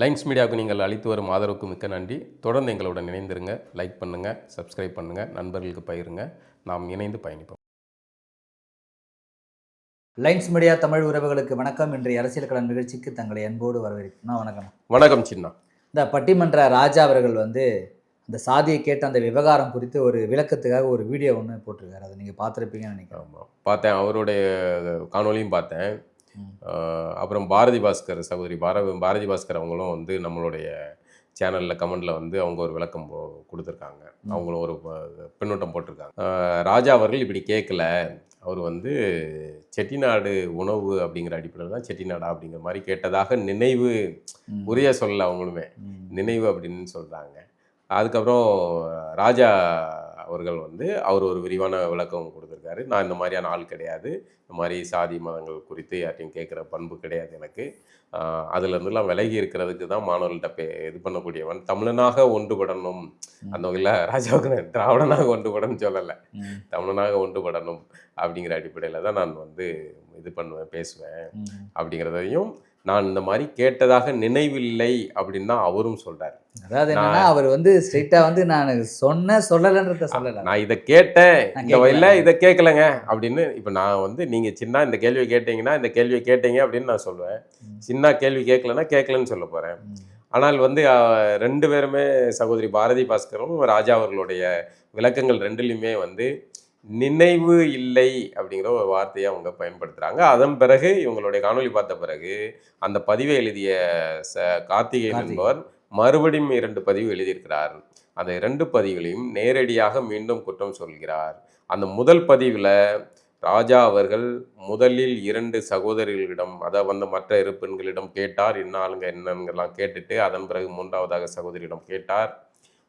Lines மீடியாவுக்கு நீங்கள் அளித்து வரும் ஆதரவுக்கு மிக்க நன்றி. தொடர்ந்து எங்களுடன் இணைந்திருங்க. லைக் பண்ணுங்கள் சப்ஸ்கிரைப் பண்ணுங்கள் நண்பர்களுக்கு பகிருங்க. நாம் இணைந்து பயணிப்போம். லைன்ஸ் மீடியா தமிழ் உறவுகளுக்கு வணக்கம். இன்றைய அரசியல் களம் நிகழ்ச்சிக்கு தங்களை அன்போடு வரவேற்கிறோம். வணக்கம். வணக்கம் சின்னா. இந்த பட்டிமன்ற ராஜா அவர்கள் வந்து அந்த சாதியை கேட்ட அந்த விவகாரம் குறித்து ஒரு விளக்கத்துக்காக ஒரு வீடியோ ஒன்று போட்டிருக்காரு. அதை நீங்கள் பார்த்துருப்பீங்கன்னு நினைக்கிறேன். பார்த்தேன். அவருடைய காணொலியும் பார்த்தேன். அப்புறம் பாரதி பாஸ்கர் சகோதரி பார பாரதி பாஸ்கர் அவங்களும் வந்து நம்மளுடைய சேனலில் கமெண்டில் வந்து அவங்க ஒரு விளக்கம் கொடுத்துருக்காங்க. அவங்களும் ஒரு பின்னூட்டம் போட்டிருக்காங்க ராஜா அவர்கள் இப்படி கேட்கல அவர் வந்து செட்டிநாடு உணவு அப்படிங்கிற அடிப்படையில் தான் செட்டிநாடா அப்படிங்கிற மாதிரி கேட்டதாக நினைவு. உரிய சொல்ல அவங்களுமே. நினைவு அப்படின்னு சொல்கிறாங்க அதுக்கப்புறம் ராஜா அவர்கள் வந்து அவர் ஒரு விரிவான விளக்கம் கொடுத்துருக்காரு. நான் இந்த மாதிரியான ஆள் கிடையாது. இந்த மாதிரி சாதி மதங்கள் குறித்து யார்ட்டையும் கேட்குற பண்பு கிடையாது எனக்கு. ஆஹ் அதுல இருந்தெல்லாம் விலகி இருக்கிறதுக்கு தான் மாணவர்கள்ட்ட பே இது பண்ணக்கூடியவன். தமிழனாக ஒன்றுபடணும். அந்த வகையில் ராஜாவுக்கு திராவிடனாக ஒன்றுபடணும்னு சொல்லலை. தமிழனாக ஒன்றுபடணும் அப்படிங்கிற அடிப்படையில் தான் நான் வந்து இது பண்ணுவேன் பேசுவேன். அப்படிங்கிறதையும் நான் இந்த மாதிரி கேட்டதாக நினைவில்லை அப்படின்னு தான் அவரும் சொல்றாரு அதாவது என்னன்னா அவர் வந்து ஸ்ட்ரெயிட்டா வந்து நான் சொன்ன சொல்லலைன்றத சொல்லல நான் இதை கேட்டேன் இந்த வயல. இதை கேட்கலங்க அப்படின்னு இப்போ நான் வந்து நீங்க சின்ன இந்த கேள்வியை கேட்டீங்கன்னா இந்த கேள்வியை கேட்டீங்க அப்படின்னு நான் சொல்லுவேன். சின்ன கேள்வி கேட்கலன்னா கேட்கலன்னு சொல்ல போறேன். ஆனால் வந்து ரெண்டு பேருமே சகோதரி பாரதி பாஸ்கரும் ராஜா அவர்களுடைய விளக்கங்கள் ரெண்டுலையுமே வந்து நினைவு இல்லை அப்படிங்கிற ஒரு வார்த்தையை அவங்க பயன்படுத்துறாங்க. அதன் பிறகு இவங்களுடைய காணொளி பார்த்த பிறகு அந்த பதிவை எழுதிய ச கார்த்திகேயன். என்பவர் மறுபடியும் இரண்டு பதிவு எழுதியிருக்கிறார். அந்த இரண்டு பதிவுகளையும் நேரடியாக மீண்டும் குற்றம் சொல்கிறார். அந்த முதல் பதிவில் ராஜா அவர்கள் முதலில் இரண்டு சகோதரிகளிடம் அதாவது வந்து மற்ற இரு பெண்களிடம் கேட்டார். என்ன ஆளுங்க என்னங்கெல்லாம் கேட்டுட்டு அதன் பிறகு மூன்றாவதாக சகோதரியிடம் கேட்டார்.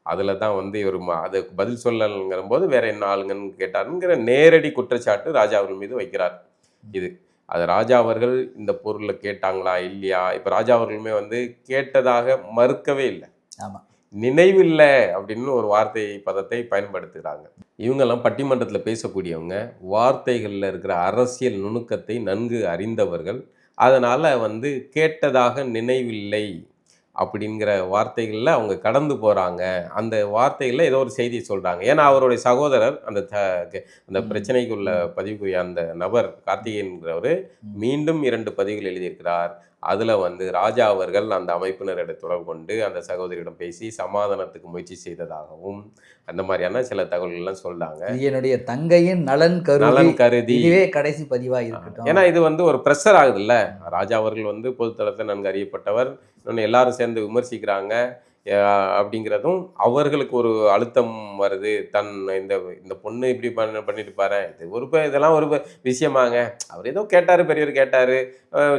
அதில் தான் வந்து இவர் அதுக்கு பதில் சொல்லலைங்கிற போது வேற என்ன ஆளுங்கன்னு கேட்டாருங்கிற நேரடி குற்றச்சாட்டு ராஜா அவர்கள் மீது வைக்கிறார். இது. அது ராஜா அவர்கள் இந்த பொருளை கேட்டாங்களா இல்லையா? இப்போ ராஜா அவர்களுமே வந்து கேட்டதாக மறுக்கவே இல்லை. ஆமா. நினைவில்லை அப்படின்னு ஒரு வார்த்தை பதத்தை பயன்படுத்துகிறாங்க. இவங்கெல்லாம் பட்டிமன்றத்தில் பேசக்கூடியவங்க வார்த்தைகளில் இருக்கிற அரசியல் நுணுக்கத்தை நன்கு அறிந்தவர்கள். அதனால் வந்து கேட்டதாக நினைவில்லை. அப்படிங்கிற வார்த்தைகளில் அவங்க கடந்து போகிறாங்க அந்த வார்த்தைகளில் ஏதோ ஒரு செய்தி சொல்கிறாங்க ஏன்னா அவருடைய சகோதரர் அந்த த- அந்த. பிரச்சனைக்குள்ள பதிவுக்குரிய அந்த நபர் கார்த்திகேயன்கிறவர். மீண்டும் இரண்டு பதிவுகள் எழுதியிருக்கிறார் அதில் வந்து ராஜா அவர்கள் அந்த அமைப்பினரிடம் தொடர்பு கொண்டு அந்த சகோதரியிடம் பேசி சமாதானத்துக்கு முயற்சி செய்ததாகவும் அந்த மாதிரியான சில தகவல்கள்லாம் சொல்றாங்க. இது என்னுடைய தங்கையின் நலன் கருதி நலன் கருதி. இதுவே கடைசி பதிவா இருக்கட்டும். ஏன்னா இது வந்து ஒரு ப்ரெஷர் ஆகுதுல்ல. ராஜா அவர்கள் வந்து பொதுத்தளத்தில் நன்கு அறியப்பட்டவர். இன்னொன்று எல்லாரும் சேர்ந்து விமர்சிக்கிறாங்க. அப்படிங்கிறதும் அவர்களுக்கு ஒரு அழுத்தம் வருது. தன் இந்த இந்த பொண்ணு இப்படி பண்ண பண்ணிட்டு பாரு. இது ஒரு இதெல்லாம் ஒரு விஷயமாங்க. அவர் ஏதோ கேட்டாரு பெரியவர் கேட்டாரு.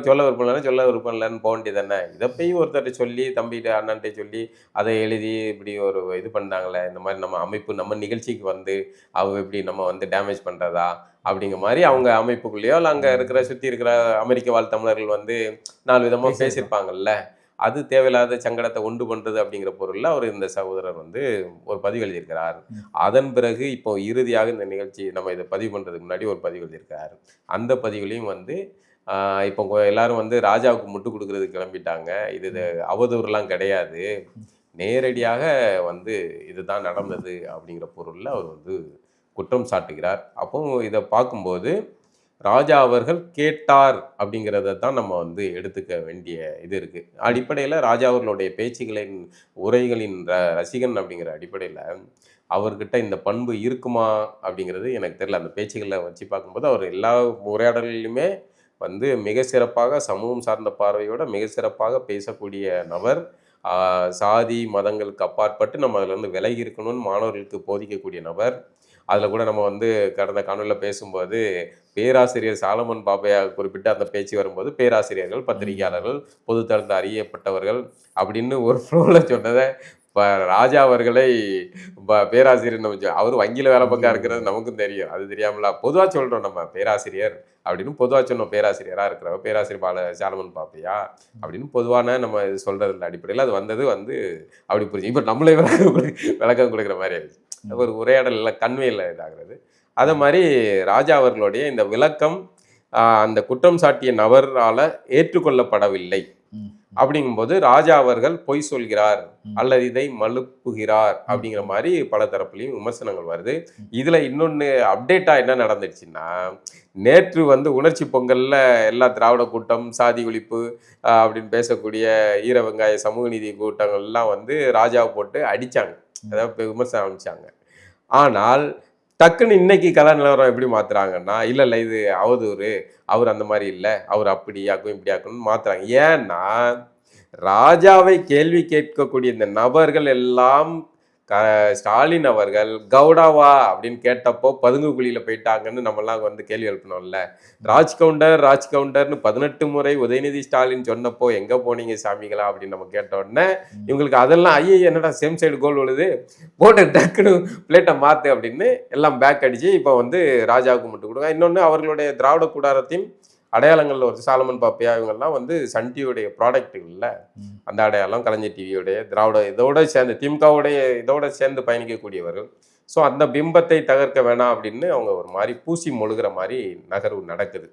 சொல்ல விருப்பம் சொல்ல விருப்பம் இல்லைன்னு போக வேண்டியது தானே. இதை போய் ஒருத்தர்கிட்ட சொல்லி தம்பிகிட்ட அண்ணன்ட்ட சொல்லி அதை எழுதி இப்படி ஒரு இது பண்ணாங்களே இந்த மாதிரி நம்ம அமைப்பு நம்ம நிகழ்ச்சிக்கு வந்து அவங்க இப்படி நம்ம வந்து டேமேஜ் பண்ணுறதா அப்படிங்கிற மாதிரி அவங்க அமைப்புக்குள்ளேயோ இல்லை அங்கே இருக்கிற சுற்றி இருக்கிற அமெரிக்க வாழ் தமிழர்கள் வந்து நாலு விதமாக பேசியிருப்பாங்க. பேசியிருப்பாங்கல்ல. அது தேவையில்லாத சங்கடத்தை உண்டு பண்ணுறது அப்படிங்கிற பொருளில் அவர் இந்த சகோதரர் வந்து ஒரு பதிவு எழுதியிருக்கிறார். அதன் பிறகு இப்போ இறுதியாக இந்த நிகழ்ச்சி நம்ம இதை பதிவு பண்ணுறதுக்கு முன்னாடி ஒரு பதிவு எழுதியிருக்கிறார் அந்த பதிவுலையும் வந்து இப்போ எல்லாரும் வந்து ராஜாவுக்கு முட்டு கொடுக்கறதுக்கு கிளம்பிட்டாங்க. இது இது அவதூறுலாம் கிடையாது. நேரடியாக வந்து இதுதான் நடந்தது அப்படிங்கிற பொருளில் அவர் வந்து குற்றம் சாட்டுகிறார். அப்போ இதை பார்க்கும்போது ராஜா அவர்கள் கேட்டார் அப்படிங்கிறத தான் நம்ம வந்து எடுத்துக்க வேண்டிய இது இருக்குது அடிப்படையில் ராஜா அவர்களுடைய பேச்சுகளின் உரைகளின் ர ரசிகன் அப்படிங்கிற அடிப்படையில் அவர்கிட்ட இந்த பண்பு இருக்குமா அப்படிங்கிறது எனக்கு தெரியல. அந்த பேச்சுகளை வச்சு பார்க்கும்போது அவர் எல்லா உரையாடல்லையுமே வந்து மிக சிறப்பாக சமூகம் சார்ந்த பார்வையோட மிக சிறப்பாக பேசக்கூடிய நபர். சாதி மதங்களுக்கு அப்பாற்பட்டு நம்ம அதில் இருந்து விலகி இருக்கணும்னு மாணவர்களுக்கு போதிக்கக்கூடிய நபர். அதில் கூட நம்ம வந்து கடந்த காணொலியில் பேசும்போது பேராசிரியர் சாலமன் பாப்பையா குறிப்பிட்டு அந்த பேச்சு வரும்போது பேராசிரியர்கள் பத்திரிகையாளர்கள் பொதுத்தளத்தில் அறியப்பட்டவர்கள் அப்படின்னு ஒரு ஃப்ளோவில் சொன்னதை இப்போ ராஜா அவர்களை பேராசிரியர் நம்ம அவர் வங்கியில் வேலை பக்கம் இருக்கிறது நமக்கும் தெரியும். அது தெரியாமல பொதுவாக சொல்கிறோம் நம்ம பேராசிரியர் அப்படின்னு பொதுவாக சொன்னோம் பேராசிரியராக இருக்கிறவ பேராசிரியர் பால சாலமன் பாப்பையா அப்படின்னு பொதுவான நம்ம இது சொல்கிறதுல அடிப்படையில் அது வந்தது வந்து அப்படி புரிஞ்சு இப்போ நம்மளே விளக்கம் விளக்கம் கொடுக்குற மாதிரி ஆயிடுச்சு. ஒரு உரையாடலில் கன்வேயில் இதாகிறது. அதே மாதிரி ராஜா அவர்களுடைய இந்த விளக்கம் ஆஹ், அந்த குற்றம் சாட்டிய நபரால் ஏற்றுக்கொள்ளப்படவில்லை. அப்படிங்கும்போது ராஜா அவர்கள் பொய் சொல்கிறார். அல்லது இதை மழுப்புகிறார் அப்படிங்கிற மாதிரி பல தரப்புலையும் விமர்சனங்கள் வருது. இதுல இன்னொன்னு அப்டேட்டா என்ன நடந்துச்சுன்னா நேற்று வந்து உணர்ச்சி பொங்கல்ல எல்லா திராவிட கூட்டம் சாதி ஒழிப்பு அப்படின்னு பேசக்கூடிய ஈர வெங்காய சமூக நீதி கூட்டங்கள் எல்லாம் வந்து ராஜாவை போட்டு அடிச்சாங்க. அதாவது விமர்சனம் ஆரம்பிச்சாங்க ஆனால் டக்குன்னு இன்னைக்கு கலா நிலவரம் எப்படி மாத்துறாங்கன்னா இல்ல இல்ல இது அவதூறு. அவர் அந்த மாதிரி இல்லை. அவர் அப்படியாக்கும் இப்படியாக்கும்னு மாத்துறாங்க. ஏன்னா ராஜாவை கேள்வி கேட்கக்கூடிய இந்த நபர்கள் எல்லாம் க ஸ்டாலின் அவர்கள் கவுடாவா அப்படின்னு கேட்டப்போ பதுங்கு குழியில் போயிட்டாங்கன்னு நம்மலாம் வந்து கேள்வி எழுப்பினோம்ல. ராஜ் கவுண்டர் ராஜ் கவுண்டர்னு பதினெட்டு முறை உதயநிதி ஸ்டாலின் சொன்னப்போ எங்கே போனீங்க சாமிகளா அப்படின்னு நம்ம கேட்ட உடனே இவங்களுக்கு அதெல்லாம் ஐயே என்னடா சேம் சைடு கோல் விழுது போட்டு டக்குன்னு பிளேட்டை மாற்று அப்படின்னு எல்லாம் பேக் அடிச்சு இப்போ வந்து ராஜாவுக்கு மட்டும் கொடுங்க. இன்னொன்று அவர்களுடைய திராவிட கூடாரத்தின் அடையாளங்கள்ல ஒரு சாலமன் பாப்பையா இவங்கெல்லாம் வந்து சன் டிவியுடைய ப்ராடக்ட்டுகள்ல ம். அந்த அடையாளம் கலைஞர் டிவியோடைய திராவிட இதோட சேர்ந்து திமுகவுடைய இதோட சேர்ந்து பயணிக்கக்கூடியவர்கள். ஸோ அந்த பிம்பத்தை தகர்க்க வேணாம் அப்படின்னு அவங்க ஒரு மாதிரி பூசி மொழுகிற மாதிரி நகர்வு நடக்குது.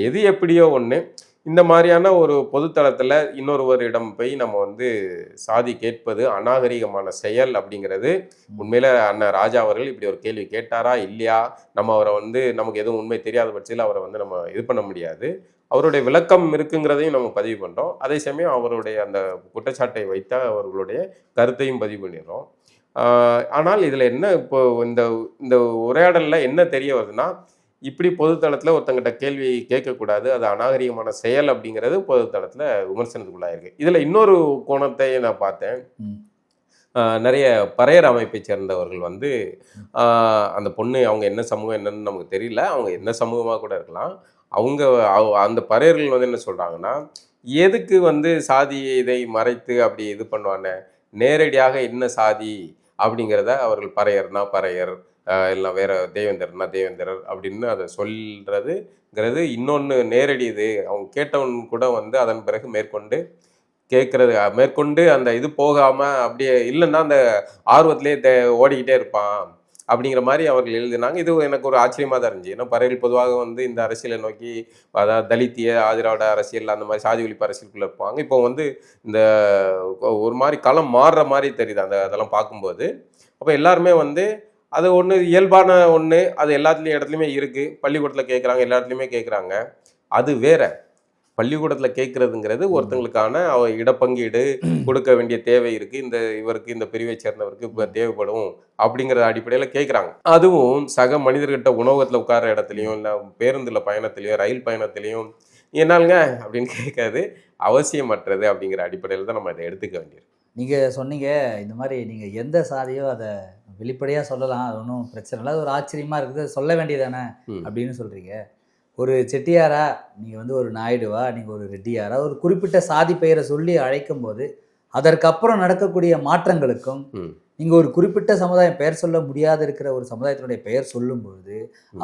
எது எப்படியோ ஒன்று இந்த மாதிரியான ஒரு பொதுத்தளத்தில் இன்னொருவரிடம் போய் நம்ம வந்து சாதி கேட்பது அநாகரிகமான செயல் அப்படிங்கிறது. உண்மையில அண்ணன் ராஜா அவர்கள் இப்படி ஒரு கேள்வி கேட்டாரா இல்லையா? நம்ம அவரை வந்து நமக்கு எதுவும் உண்மை தெரியாத பட்சத்தில் அவரை வந்து நம்ம இது பண்ண முடியாது. அவருடைய விளக்கம் இருக்குங்கிறதையும் நம்ம பதிவு பண்ணுறோம் அதே சமயம் அவருடைய அந்த குற்றச்சாட்டை வைத்த அவர்களுடைய கருத்தையும் பதிவு பண்ணிடுறோம். ஆனால் இதில் என்ன இப்போ இந்த இந்த உரையாடலில் என்ன தெரிய வருதுன்னா இப்படி பொதுத்தளத்தில் ஒருத்தங்கிட்ட கேள்வி கேட்கக்கூடாது. அது அநாகரிகமான செயல் அப்படிங்கிறது பொதுத்தளத்தில் விமர்சனத்துக்குள்ளாயிருக்கு. இதில் இன்னொரு கோணத்தை நான் பார்த்தேன். நிறைய பறையர் அமைப்பை சேர்ந்தவர்கள் வந்து அந்த பொண்ணு அவங்க என்ன சமூகம் என்னன்னு நமக்கு தெரியல. அவங்க என்ன சமூகமாக கூட இருக்கலாம். அவங்க அவ- அந்த பறையர்கள் வந்து என்ன சொல்றாங்கன்னா எதுக்கு வந்து சாதி இதை மறைத்து அப்படி இது பண்ணுவாங்க நேரடியாக என்ன சாதி? அப்படிங்கிறத அவர்கள் பறையர்னா பறையர் இல்லை எல்லாம் வேற தேவேந்தர்னா தேவேந்திரர் அப்படின்னு அதை சொல்கிறதுங்கிறது இன்னொன்று நேரடி இது. அவங்க கேட்டவன் கூட வந்து அதன் பிறகு மேற்கொண்டு கேட்குறது. மேற்கொண்டு அந்த இது போகாமல் அப்படியே இல்லைன்னா அந்த ஆர்வத்திலே தே ஓடிக்கிட்டே இருப்பான் அப்படிங்கிற மாதிரி அவர்கள் எழுதினாங்க. இது எனக்கு ஒரு ஆச்சரியமாக தான் இருந்துச்சு. ஏன்னா பறையல் பொதுவாக வந்து இந்த அரசியலை நோக்கி அதாவது தலித்திய ஆதிராவிட அரசியல் அந்த மாதிரி சாதி ஒழிப்பு அரசியலுக்குள்ளே இருப்பாங்க. இப்போ வந்து இந்த ஒரு மாதிரி களம் மாறுற மாதிரி தெரியுது. அந்த அதெல்லாம் பார்க்கும்போது. அப்போ எல்லாருமே வந்து அது ஒன்று இயல்பான ஒன்று அது எல்லாத்துலேயும் இடத்துலையுமே இருக்குது பள்ளிக்கூடத்தில் கேட்குறாங்க எல்லா இடத்துலையுமே கேட்குறாங்க அது வேற. பள்ளிக்கூடத்தில் கேட்குறதுங்கிறது ஒருத்தங்களுக்கான அவ இடப்பங்கீடு கொடுக்க வேண்டிய தேவை இருக்குது இந்த இவருக்கு இந்த பிரிவை சேர்ந்தவருக்கு இப்போ தேவைப்படும் அப்படிங்கிற அடிப்படையில் கேட்குறாங்க அதுவும் சக மனிதர்கிட்ட உணவகத்தில் உட்கார இடத்துலையும் இல்லை பேருந்தில் பயணத்துலையும் ரயில் பயணத்துலையும் என்னாலுங்க அப்படின்னு கேட்காது அவசியமற்றது அப்படிங்கிற அடிப்படையில் தான் நம்ம இதை எடுத்துக்க வேண்டியது நீங்கள் சொன்னீங்க இந்த மாதிரி நீங்கள் எந்த சாதியோ அதை வெளிப்படையாக சொல்லலாம். அது ஒன்றும் பிரச்சனை இல்லை. அது ஒரு ஆச்சரியமாக இருக்குது. சொல்ல வேண்டியதானே. அப்படின்னு சொல்கிறீங்க ஒரு செட்டியாரா நீங்கள் வந்து ஒரு நாயுடுவா நீங்கள் ஒரு ரெட்டியாரா ஒரு குறிப்பிட்ட சாதி பெயரை சொல்லி அழைக்கும் போது அதற்கப்புறம் நடக்கக்கூடிய மாற்றங்களுக்கும். நீங்கள் ஒரு குறிப்பிட்ட சமுதாயம் பெயர் சொல்ல முடியாத இருக்கிற ஒரு சமுதாயத்தினுடைய பெயர் சொல்லும்பொழுது.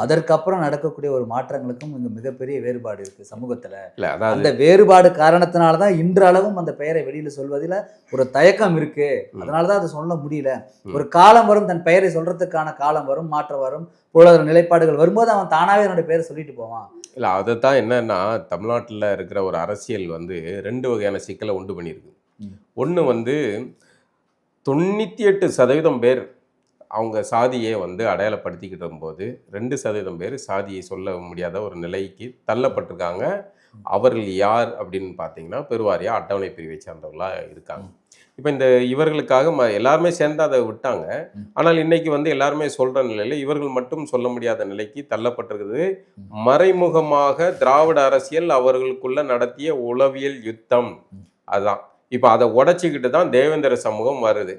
அதற்கப்புறம் நடக்கக்கூடிய ஒரு மாற்றங்களுக்கும் இங்கே மிகப்பெரிய வேறுபாடு இருக்குது சமூகத்தில் அந்த வேறுபாடு காரணத்தினால தான் இன்றளவும் அந்த பெயரை வெளியில சொல்வதில் ஒரு தயக்கம் இருக்கு. அதனால தான் அதை சொல்ல முடியல. ஒரு காலம் வரும் தன் பெயரை சொல்றதுக்கான காலம் வரும் மாற்றம் வரும் பொருளாதார நிலைப்பாடுகள் வரும்போது அவன் தானாவே அவனுடைய பெயரை சொல்லிட்டு போவான் இல்லை அதை தான் என்னன்னா தமிழ்நாட்டில் இருக்கிற ஒரு அரசியல் வந்து ரெண்டு வகையான சிக்கலை உண்டு பண்ணியிருக்கு. ஒன்று வந்து தொண்ணூற்றி எட்டு சதவீதம் பேர் அவங்க சாதியை வந்து அடையாளப்படுத்திக்கிட்டு போது ரெண்டு சதவீதம் பேர் சாதியை சொல்ல முடியாத ஒரு நிலைக்கு தள்ளப்பட்டிருக்காங்க. அவர்கள் யார் அப்படின்னு பார்த்தீங்கன்னா பெருவாரியாக அட்டவணை பிரிவை சார்ந்தவர்களாக இருக்காங்க. இப்போ இந்த இவர்களுக்காக ம எல்லாருமே சேர்ந்து அதை விட்டாங்க. ஆனால் இன்னைக்கு வந்து எல்லாருமே சொல்கிற நிலையில் இவர்கள் மட்டும் சொல்ல முடியாத நிலைக்கு தள்ளப்பட்டிருக்குது. மறைமுகமாக திராவிட அரசியல் அவர்களுக்குள்ள நடத்திய உளவியல் யுத்தம். அதுதான் இப்போ அதை உடைச்சிக்கிட்டு தான் தேவேந்திர சமூகம் வருது.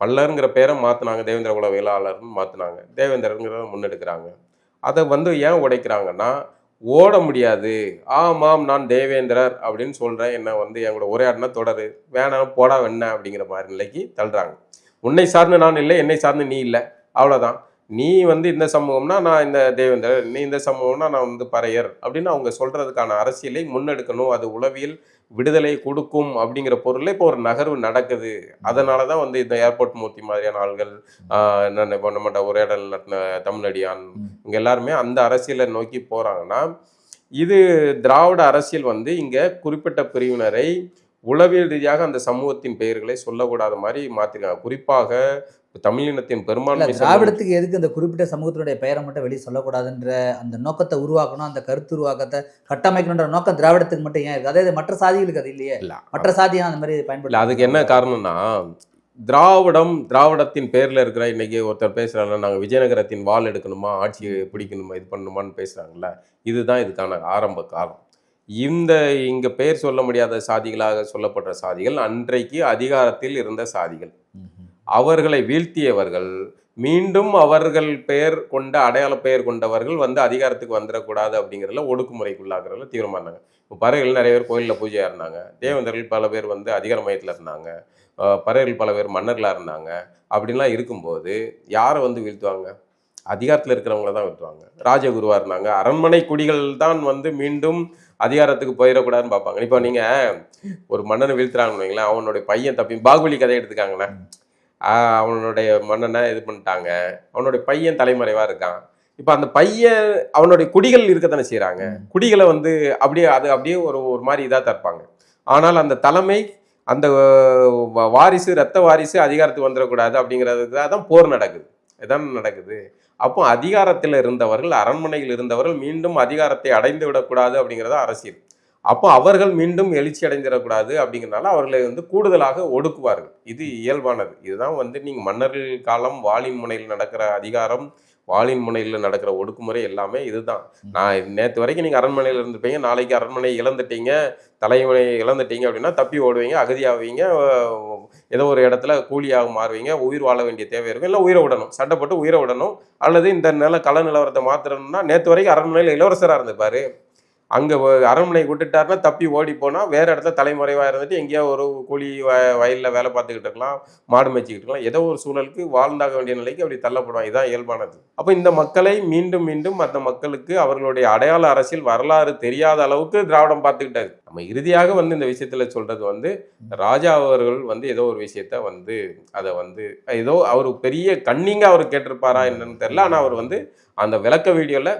பல்லருங்கிற பேரை மாற்றினாங்க தேவேந்திர குல வேளாளர்னு மாற்றினாங்க தேவேந்திரங்கிறத முன்னெடுக்கிறாங்க. அதை வந்து ஏன் உடைக்கிறாங்கன்னா ஓட முடியாது. ஆமாம் நான் தேவேந்திரர் அப்படின்னு சொல்கிறேன் என்ன வந்து எங்களோட உரையாடினா தொடரு. வேணாம் போடா வேணா அப்படிங்கிற மாதிரி நிலைக்கு தள்ளுறாங்க. உன்னை சார்ந்து நான் இல்லை என்னை சார்ந்து நீ இல்லை. அவ்வளோதான் நீ வந்து இந்த சமூகம்னா நான் இந்த தேவேந்திரர் நீ இந்த சமூகம்னா நான் வந்து பறையர் அப்படின்னு அவங்க சொல்கிறதுக்கான அரசியலை முன்னெடுக்கணும். அது உளவியல் விடுதலை கொடுக்கும் அப்படிங்கிற பொருளில் இப்போ ஒரு நகர்வு நடக்குது. அதனால தான் வந்து இந்த ஏர்போர்ட் மூர்த்தி மாதிரியான ஆள்கள் என்னென்ன இப்போ நம்மகிட்ட உரையாடல் தமிழடியான் ம். இவங்க எல்லாருமே அந்த அரசியலை நோக்கி போறாங்கன்னா இது திராவிட அரசியல் வந்து இங்க குறிப்பிட்ட பிரிவினரை உளவியல் ரீதியாக அந்த சமூகத்தின் பெயர்களை சொல்லக்கூடாத மாதிரி மாத்திருக்காங்க. குறிப்பாக தமிழினத்தின் பெரும்பான்மை திராவிடத்துக்கு எதுக்கு இந்த குறிப்பிட்ட சமூகத்தினுடைய பெயரை மட்டும் வெளியே சொல்லக்கூடாதுன்ற அந்த நோக்கத்தை உருவாக்கணும் அந்த கருத்து உருவாக்கத்தை கட்டமைக்கணுன்ற நோக்கம் திராவிடத்துக்கு மட்டும் ஏன் இருக்கு? அதே இது மற்ற சாதிகளுக்கு அது இல்லையே. இல்ல. மற்ற சாதியும் அந்த மாதிரி பயன்படுத்த அதுக்கு என்ன காரணம்னா திராவிடம் திராவிடத்தின் பேர்ல இருக்கிற இன்னைக்கு ஒருத்தர் பேசுறாங்க நாங்க விஜயநகரத்தின் வால் எடுக்கணுமா ஆட்சியை பிடிக்கணுமா இது பண்ணணுமான்னு பேசுறாங்கல்ல. இதுதான் இதுக்கான ஆரம்ப காலம் இந்த இங்க பெயர் சொல்ல முடியாத சாதிகளாக சொல்லப்படுற சாதிகள் அன்றைக்கு அதிகாரத்தில் இருந்த சாதிகள். அவர்களை வீழ்த்தியவர்கள் மீண்டும் அவர்கள் பெயர் கொண்ட அடையாள பெயர் கொண்டவர்கள் வந்து அதிகாரத்துக்கு வந்துடக்கூடாது அப்படிங்கிறதுல ஒடுக்குமுறைக்குள்ளாகிறதுல தீவிரமா இருந்தாங்க. இப்போ பறவைகள் நிறைய பேர் கோயிலில் பூஜையா இருந்தாங்க. தேவேந்தர்கள் பல பேர் வந்து அதிகார மையத்தில் இருந்தாங்க. பறவைகள் பல பேர் மன்னர்களாக இருந்தாங்க. அப்படின்லாம் இருக்கும்போது யாரை வந்து வீழ்த்துவாங்க? அதிகாரத்தில் இருக்கிறவங்கள தான் வீழ்த்துவாங்க. ராஜகுருவாக இருந்தாங்க. அரண்மனை குடிகள் தான் வந்து மீண்டும் அதிகாரத்துக்கு போயிடக்கூடாதுன்னு பார்ப்பாங்க. இப்போ நீங்கள் ஒரு மன்னனை வீழ்த்துறாங்கன்னு வைங்களேன் அவனுடைய பையன் தப்பி பாகுபலி கதை எடுத்துக்காங்களேன். அவனுடைய மன்னனை இது பண்ணிட்டாங்க. அவனுடைய பையன் தலைமறைவா இருக்கான். இப்போ அந்த பையன் அவனுடைய குடிகள் இருக்கத்தானே செய்றாங்க. குடிகளை வந்து அப்படியே அது அப்படியே ஒரு ஒரு மாதிரி இதாக தற்பாங்க ஆனால் அந்த தலைமை அந்த வாரிசு ரத்த வாரிசு அதிகாரத்துக்கு வந்துடக்கூடாது அப்படிங்கிறதுக்கு தான் போர் நடக்குது. இதான் நடக்குது. அப்போ அதிகாரத்தில் இருந்தவர்கள் அரண்மனையில் இருந்தவர்கள் மீண்டும் அதிகாரத்தை அடைந்து விடக்கூடாது அப்படிங்கிறது அரசியல். அப்போ அவர்கள் மீண்டும் எழுச்சி அடைந்திடக்கூடாது அப்படிங்கிறனால அவர்களை வந்து கூடுதலாக ஒடுக்குவார்கள். இது இயல்பானது. இதுதான் வந்து நீங்கள் மன்னர்கள் காலம் வாளின் முனையில் நடக்கிற அதிகாரம் வாளின் முனையில் நடக்கிற ஒடுக்குமுறை எல்லாமே இதுதான். நான் நேற்று வரைக்கும் நீங்கள் அரண்மனையில் இருந்திருப்பீங்க நாளைக்கு அரண்மனை இழந்துட்டீங்க தலைமுறை இழந்துட்டீங்க அப்படின்னா தப்பி ஓடுவீங்க அகதியாவீங்க ஏதோ ஒரு இடத்துல கூலியாக மாறுவீங்க உயிர் வாழ வேண்டிய தேவை இருக்கும். இல்லை உயிரை விடணும். சண்டை போட்டு உயிரை விடணும். அல்லது இந்த நில கள நிலவரத்தை மாற்றணும்னா நேற்று வரைக்கும் அரண்மனையில் இளவரசராக இருந்திருப்பாரு அங்கே அரண்மனை விட்டுட்டாருன்னா தப்பி ஓடி போனால் வேறு இடத்துல தலைமுறைவாக இருந்துட்டு எங்கேயோ ஒரு கூலி வ வயலில் வேலை பார்த்துக்கிட்டு இருக்கலாம் மாடு மேய்ச்சிக்கிட்டு இருக்கலாம். ஏதோ ஒரு சூழலுக்கு வாழ்ந்தாக வேண்டிய நிலைக்கு அப்படி தள்ளப்படுவான் இதுதான் இயல்பானது. அப்போ இந்த மக்களை மீண்டும் மீண்டும் அந்த மக்களுக்கு அவர்களுடைய அடையாள அரசியல் வரலாறு தெரியாத அளவுக்கு திராவிடம் பார்த்துக்கிட்டாரு. நம்ம இறுதியாக வந்து இந்த விஷயத்தில் சொல்கிறது வந்து ராஜா அவர்கள் வந்து ஏதோ ஒரு விஷயத்த வந்து அதை வந்து ஏதோ அவர் பெரிய கண்ணிங்க அவர் கேட்டிருப்பாரா என்னன்னு தெரில ஆனால் அவர் வந்து அந்த விளக்க வீடியோவில்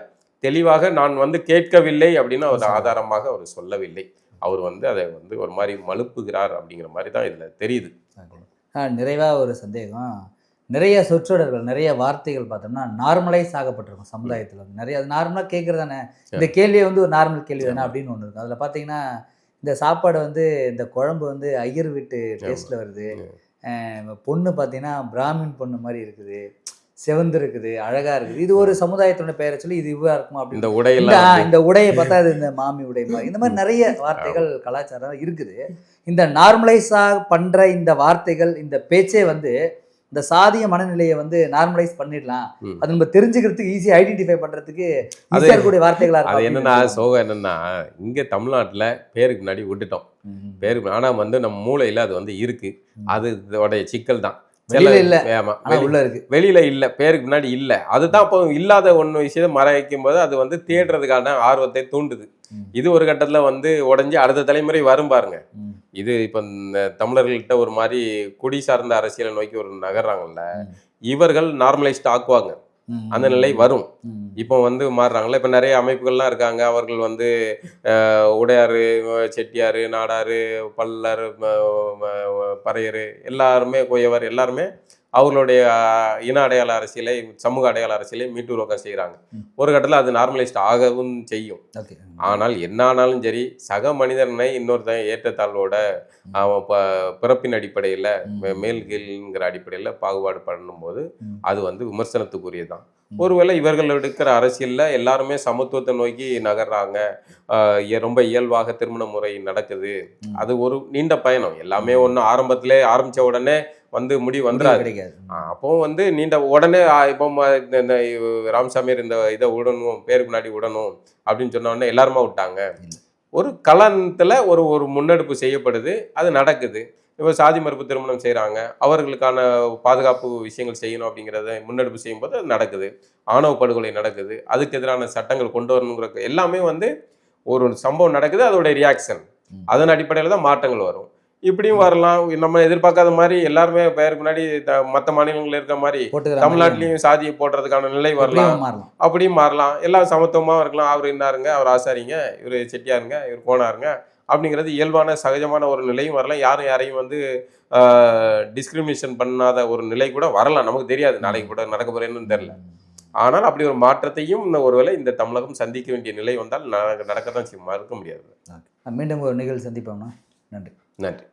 தெளிவாக நான் வந்து கேட்கவில்லை அப்படின்னு அவர் ஆதாரமாக அவர் சொல்லவில்லை. அவர் வந்து அதை வந்து ஒரு மாதிரி மழுப்புகிறார் அப்படிங்கிற மாதிரி தான் இதுல தெரியுது. நிறைவாக ஒரு சந்தேகம். நிறைய சொற்றொடர்கள் நிறைய வார்த்தைகள் பார்த்தோம்னா நார்மலைஸ் ஆகப்பட்டிருக்கும் சமுதாயத்தில் வந்து. நிறைய அது நார்மலாக கேட்குறது தானே இந்த கேள்வியை வந்து ஒரு நார்மல் கேள்வி தானே அப்படின்னு ஒன்று இருக்கும் அதில் பார்த்தீங்கன்னா இந்த சாப்பாடு வந்து இந்த குழம்பு வந்து ஐயர் வீட்டு டேஸ்ட்டில் வருது. பொண்ணு பார்த்தீங்கன்னா பிராமின் பொண்ணு மாதிரி இருக்குது. செவந்து இருக்குது அழகா இருக்குது. இது ஒரு சமுதாயத்தோட பெயரை சொல்லி இது இவ்வளோ இருக்குமா அப்படின்னு இந்த வந்து- இந்த உடையை பார்த்தா அது இந்த மாமி உடை இந்த மாதிரி நிறைய வார்த்தைகள் கலாச்சாரம் இருக்குது. இந்த நார்மலைஸா பண்ற இந்த வார்த்தைகள் இந்த பேச்சே வந்து இந்த சாதிய மனநிலையை வந்து நார்மலைஸ் பண்ணிடலாம். அது நம்ம தெரிஞ்சுக்கிறதுக்கு ஈஸி ஐடென்டிஃபை ஈஸியா இருக்கக்கூடிய வார்த்தைகளா அது இருக்கும் என்னன்னா சோகம் என்னன்னா இங்க தமிழ்நாட்டுல பேருக்கு முன்னாடி விட்டுட்டோம். பேருக்கு ஆனா வந்து நம்ம மூளையில அது வந்து இருக்கு. ம். அது இதோடைய சிக்கல் தான். வெளியில இல்ல. ஆமா உள்ள இருக்கு வெளியில இல்ல பேருக்கு முன்னாடி இல்ல அதுதான் இப்போ இல்லாத ஒண்ணு விஷயத்தை மறைக்கும் போது அது வந்து தேடுறதுக்கான ஆர்வத்தை தூண்டுது. இது ஒரு கட்டத்துல வந்து உடைஞ்சு அடுத்த தலைமுறை வரும் பாருங்க. இது இப்ப இந்த தமிழர்கள்ட்ட ஒரு மாதிரி குடி சார்ந்த அரசியலை நோக்கி ஒரு நகர்றாங்கல்ல. இவர்கள் நார்மலைஸ்ட் ஆக்குவாங்க. அந்த நிலை வரும். இப்போ வந்து மாறுறாங்கல்ல. இப்போ நிறைய அமைப்புகள்லாம் இருக்காங்க. அவர்கள் வந்து உடையாறு அஹ், செட்டியார் நாடார் பல்லர் பறையர் எல்லாருமே கொய்யவர் எல்லாருமே அவர்களுடைய இன அடையாள அரசியலை சமூக அடையாள அரசியலை மீட்டுருவாக்கம் செய்கிறாங்க ம். ஒரு கட்டத்தில் அது நார்மலைஸ்ட் ஆகவும் செய்யும் ஆனால் என்ன ஆனாலும் சரி சக மனிதனை இன்னொருத்தன் ஏற்றத்தாழ்வோட பிறப்பின் அடிப்படையில். மேல் கீழ்ங்கிற அடிப்படையில் பாகுபாடு பண்ணும்போது. அது வந்து விமர்சனத்துக்குரியதுதான் ம். ஒருவேளை இவர்கள் எடுக்கிற அரசியல்ல எல்லாருமே சமத்துவத்தை நோக்கி நகர்றாங்க. ரொம்ப இயல்பாக திருமண முறை நடக்குது. அது ஒரு நீண்ட பயணம். எல்லாமே ஒன்று ஆரம்பத்திலே ஆரம்பிச்ச உடனே வந்து முடிவு வந்துடாது. அப்போ வந்து நீண்ட உடனே இப்போ இந்த ராமசாமியார் இந்த இதை விடணும் பேருக்கு முன்னாடி விடணும் அப்படின்னு சொன்ன உடனே எல்லாருமா விட்டாங்க. ஒரு கலனத்துல ஒரு ஒரு முன்னெடுப்பு செய்யப்படுது அது நடக்குது. இப்போ சாதி மறுப்பு திருமணம் செய்கிறாங்க அவர்களுக்கான பாதுகாப்பு விஷயங்கள் செய்யணும் அப்படிங்கிறத முன்னெடுப்பு செய்யும்போது அது நடக்குது. ஆணவ படுகொலை நடக்குது. அதுக்கு எதிரான சட்டங்கள் கொண்டு வரணுங்கிற எல்லாமே வந்து ஒரு சம்பவம் நடக்குது அதோட ரியாக்ஷன். அதன் அடிப்படையில் தான் மாற்றங்கள் வரும். இப்படியும் வரலாம். நம்ம எதிர்பார்க்காத மாதிரி எல்லாருமே பேருக்கு முன்னாடி மத்த மாநிலங்கள்ல இருக்க மாதிரி தமிழ்நாட்டிலையும் சாதியை போடுறதுக்கான நிலை வரலாம். அப்படியும் மாறலாம். எல்லாம் சமத்துவமா இருக்கலாம். அவர் இன்னாருங்க அவர் ஆசாரிங்க இவர் செட்டியாருங்க இவர் கோனாருங்க அப்படிங்கிறது இயல்பான சகஜமான ஒரு நிலையும் வரலாம். யாரும் யாரையும் வந்து டிஸ்கிரிமினேஷன் பண்ணாத ஒரு நிலை கூட வரலாம். நமக்கு தெரியாது. நாளைக்கு கூட நடக்க போறேன்னு தெரியல. ஆனால் அப்படி ஒரு மாற்றத்தையும் இந்த ஒருவேளை இந்த தமிழகம் சந்திக்க வேண்டிய நிலை வந்தால் நடக்க தான் செய்யும். மறுக்க முடியாது. மீண்டும் ஒரு நிகழ்ச்சி சந்திப்போம்னா. நன்றி. நன்றி.